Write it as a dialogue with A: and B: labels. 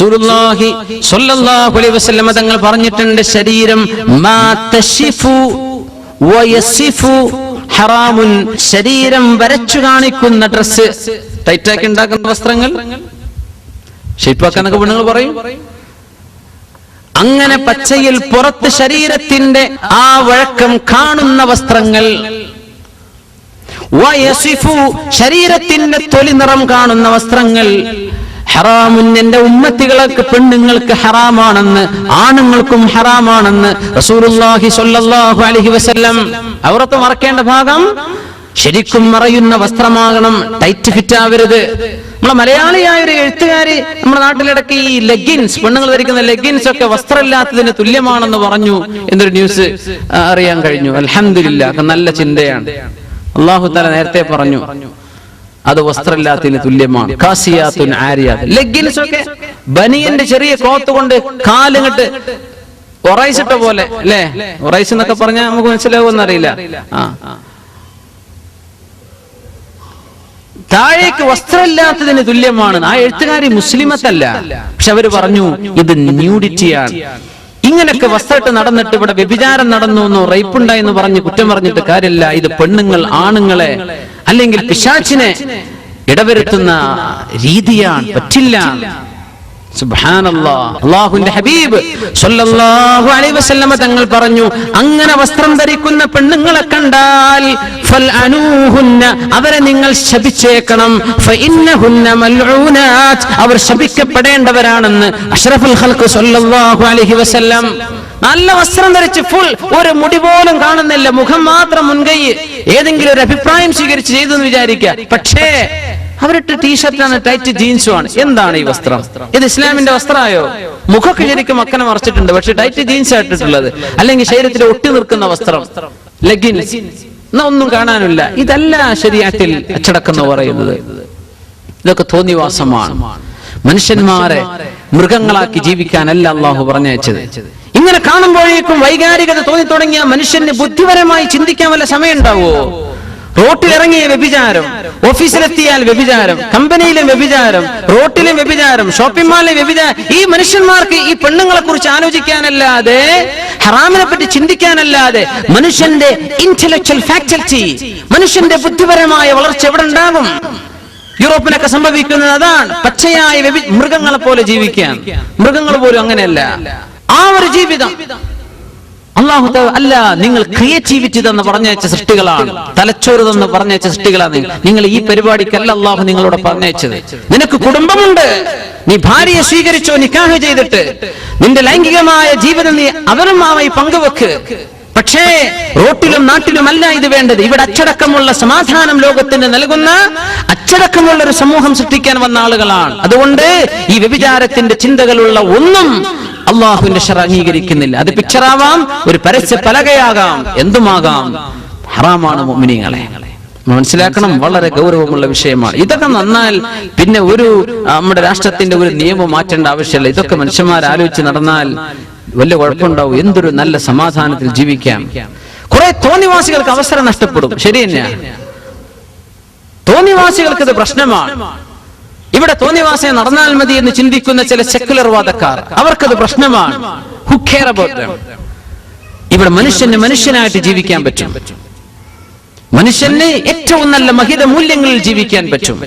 A: റസൂലുള്ളാഹി സ്വല്ലല്ലാഹു അലൈഹി വസല്ലമ തങ്ങൾ പറഞ്ഞിട്ടുണ്ട് ശരീരം മാ തശിഫു ഹറാമുൻ ശരീരം വരച്ചു കാണിക്കുന്ന ഡ്രസ് ടൈറ്റാക്കി ഉണ്ടാക്കുന്ന വസ്ത്രങ്ങൾ. ഷെയ്പ്പാക്കാനൊക്കെ പെണ്ണുങ്ങൾ പറയും. അങ്ങനെ പച്ചയിൽ പുറത്ത് ശരീരത്തിന്റെ ആ വഴക്കം കാണുന്ന വസ്ത്രങ്ങൾ. ശരീരത്തിന്റെ തൊലി നിറം കാണുന്ന വസ്ത്രങ്ങൾ. ഹറാമുൻ എന്റെ ഉമ്മത്തികളൊക്കെ പെണ്ണുങ്ങൾക്ക് ഹറാമാണെന്ന് ആണുങ്ങൾക്കും ഹറാമാണെന്ന് റസൂലുള്ളാഹി സ്വല്ലല്ലാഹു അലൈഹി വസല്ലം അവരത്ത് മറക്കേണ്ട ഭാഗം ശരിക്കും മറയുന്ന വസ്ത്രമാകണം ടൈറ്റ് ഫിറ്റ് ആവരുത്. നമ്മളെ മലയാളിയായ ഒരു എഴുത്തുകാരി നമ്മുടെ നാട്ടിലിടയ്ക്ക് ഈ ലെഗിൻസ് പെണ്ണുങ്ങൾ ധരിക്കുന്ന ലെഗിൻസ് ഒക്കെ വസ്ത്രമില്ലാത്തതിന് തുല്യമാണെന്ന് പറഞ്ഞു എന്നൊരു ന്യൂസ് അറിയാൻ കഴിഞ്ഞു. ഒക്കെ നല്ല ചിന്തയാണ്. അള്ളാഹു തല നേരത്തെ പറഞ്ഞു. അത് വസ്ത്രമില്ലാത്തതിന് തുല്യമാണ്. കാസിയാത്തുൻ ആരിയാത്ത് ലെഗിൻസ് ഒക്കെ ബനിയന്റെ ചെറിയ കോത്ത് കൊണ്ട് കാലിങ്ങട്ട് ഒറൈസിട്ട പോലെ അല്ലേ? ഒറൈസ് എന്നൊക്കെ പറഞ്ഞാൽ നമുക്ക് മനസ്സിലാവുമെന്ന് അറിയില്ല. ആ. താഴേക്ക് വസ്ത്രമില്ലാത്തതിന് തുല്യമാണ്. ആ എഴുത്തുകാരി മുസ്ലിമത്തല്ല. പക്ഷെ അവർ പറഞ്ഞു ഇത് ന്യൂഡിറ്റിയാണ്. ഇങ്ങനൊക്കെ വസ്ത്രമിട്ട് നടന്നിട്ട് ഇവിടെ വ്യഭിചാരം നടന്നു എന്നോ റേപ്പ് ഉണ്ടായി എന്ന് പറഞ്ഞ് കുറ്റം പറഞ്ഞിട്ട് കാര്യമില്ല. ഇത് പെണ്ണുങ്ങൾ ആണുങ്ങളെ അല്ലെങ്കിൽ പിശാച്ചിനെ ഇടവരുത്തുന്ന രീതിയാണ് പറ്റില്ല. അല്ലാഹുവിന്റെ ഹബീബ് തങ്ങൾ പറഞ്ഞു അങ്ങനെ വസ്ത്രം ധരിക്കുന്ന പെണ്ണുങ്ങളെ കണ്ടാൽ അവരെ നിങ്ങൾ ശപിച്ചേക്കണം. അവർ ശപിക്കപ്പെടേണ്ടവരാണെന്ന് അഷ്റഫുൽ ഖൽഖ് സ്വല്ലല്ലാഹു അലൈഹി വസല്ലം. നല്ല വസ്ത്രം ധരിച്ച് ഫുൾ ഒരു മുടി പോലും കാണുന്നില്ല മുഖം മാത്രം മുൻകൈ. ഏതെങ്കിലും ഒരു അഭിപ്രായം സ്വീകരിച്ച് ചെയ്തു എന്ന് വിചാരിക്കുക. പക്ഷേ അവരിട്ട് ടീഷർട്ടാണ് ടൈറ്റ് ജീൻസും ആണ് എന്താണ് ഈ വസ്ത്രം? ഇത് ഇസ്ലാമിന്റെ വസ്ത്രമായോ? മുഖമൊക്കെ ശരിക്കും മക്കനെ മറച്ചിട്ടുണ്ട്. പക്ഷെ ടൈറ്റ് ജീൻസ് ആയിട്ടിട്ടുള്ളത്. അല്ലെങ്കിൽ ശരീരത്തിൽ ഒട്ടി നിൽക്കുന്ന വസ്ത്രം. ലെഗിൻസ് എന്നാ ഒന്നും കാണാനില്ല. ഇതല്ല ശരിയാറ്റിൽ അച്ചടക്കെന്ന് പറയുന്നത്. ഇതൊക്കെ തോന്നിവാസമാണ്. മനുഷ്യന്മാരെ മൃഗങ്ങളാക്കി ജീവിക്കാനല്ല അള്ളാഹു പറഞ്ഞയച്ചത്. ഇങ്ങനെ കാണുമ്പോഴേക്കും വൈകാരികത തോന്നി തുടങ്ങിയ മനുഷ്യന് ബുദ്ധിപരമായി ചിന്തിക്കാൻ വല്ല സമയം ഉണ്ടാവോ റോട്ടിലിറങ്ങിയ വ്യഭിചാരം ഓഫീസിലെത്തിയാൽ വ്യഭിചാരം കമ്പനിയിലെ വ്യഭിചാരം റോട്ടിലെ വ്യഭിചാരം ഷോപ്പിംഗ് മാളിലെ വ്യഭിചാരം. ഈ മനുഷ്യന്മാർക്ക് ഈ പെണ്ണുങ്ങളെ കുറിച്ച് ആലോചിക്കാനല്ലാതെ ഹറാമിനെ പറ്റി ചിന്തിക്കാനല്ലാതെ മനുഷ്യന്റെ ഇന്റലക്ച്വൽ ഫാക്കൽറ്റി മനുഷ്യന്റെ ബുദ്ധിപരമായ വളർച്ച എവിടെ ഉണ്ടാകും? യൂറോപ്പിനൊക്കെ സംഭവിക്കുന്നത് അതാണ്. പച്ചയായ മൃഗങ്ങളെ പോലെ ജീവിക്കാൻ മൃഗങ്ങൾ പോലും അങ്ങനെയല്ല. ആ ഒരു ജീവിതം അള്ളാഹു അല്ല നിങ്ങൾ ക്രിയേറ്റിവിറ്റി തന്നെ പറഞ്ഞയച്ച സൃഷ്ടികളാണ്. തലച്ചോറ് തന്നെ പറഞ്ഞയച്ച സൃഷ്ടികളാണ്. നിങ്ങൾ. നിങ്ങൾ ഈ പരിപാടിക്കല്ല അള്ളാഹു നിങ്ങളോട് പറഞ്ഞയച്ചത്. നിനക്ക് കുടുംബമുണ്ട്. നീ ഭാര്യയെ സ്വീകരിച്ചോ നിക്കാഹ് ചെയ്തിട്ട്. നിന്റെ ലൈംഗികമായ ജീവിതം നീ അവരുമായി പങ്കുവെക്ക്. പക്ഷേ റോട്ടിലും നാട്ടിലുമല്ല ഇത് വേണ്ടത്. ഇവിടെ അച്ചടക്കമുള്ള സമാധാനം ലോകത്തിന് നൽകുന്ന അച്ചടക്കമുള്ള ഒരു സമൂഹം സൃഷ്ടിക്കാൻ വന്ന ആളുകളാണ്. അതുകൊണ്ട് ഈ വ്യഭിചാരത്തിന്റെ ചിന്തകളുള്ള ഒന്നും അള്ളാഹുവിന്റെ ഷർ അംഗീകരിക്കുന്നില്ല. അത് പിക്ചറാവാം ഒരു പരസ്യ പലകയാകാം എന്തുമാകാം? ഹറാമാണ് മുഅ്മിനീങ്ങളെ. മനസ്സിലാക്കണം വളരെ ഗൗരവമുള്ള വിഷയമാണ്. ഇതൊക്കെ നന്നാൽ പിന്നെ ഒരു നമ്മുടെ രാഷ്ട്രത്തിന്റെ ഒരു നിയമം മാറ്റേണ്ട ആവശ്യമില്ല. ഇതൊക്കെ മനുഷ്യന്മാർ ആലോചിച്ച് നടന്നാൽ വലിയ കുഴപ്പമുണ്ടാവും. എന്തൊരു നല്ല സമാധാനത്തിൽ ജീവിക്കാം. കുറെ തോന്നിവാസികൾക്ക് അവസരം നഷ്ടപ്പെടും. ശരി തന്നെയാ? തോന്നിവാസികൾക്ക് ഇത് പ്രശ്നമാണ്. ഇവിടെ തോന്നിവാസം നടന്നാൽ മതി എന്ന് ചിന്തിക്കുന്ന ചില സെക്കുലർ വാദക്കാർ. അവർക്കത് പ്രശ്നമാണ്? ഇവിടെ മനുഷ്യന് മനുഷ്യനായിട്ട് ജീവിക്കാൻ പറ്റും. മനുഷ്യന് ഏറ്റവും നല്ല മഹിത മൂല്യങ്ങളിൽ ജീവിക്കാൻ പറ്റും.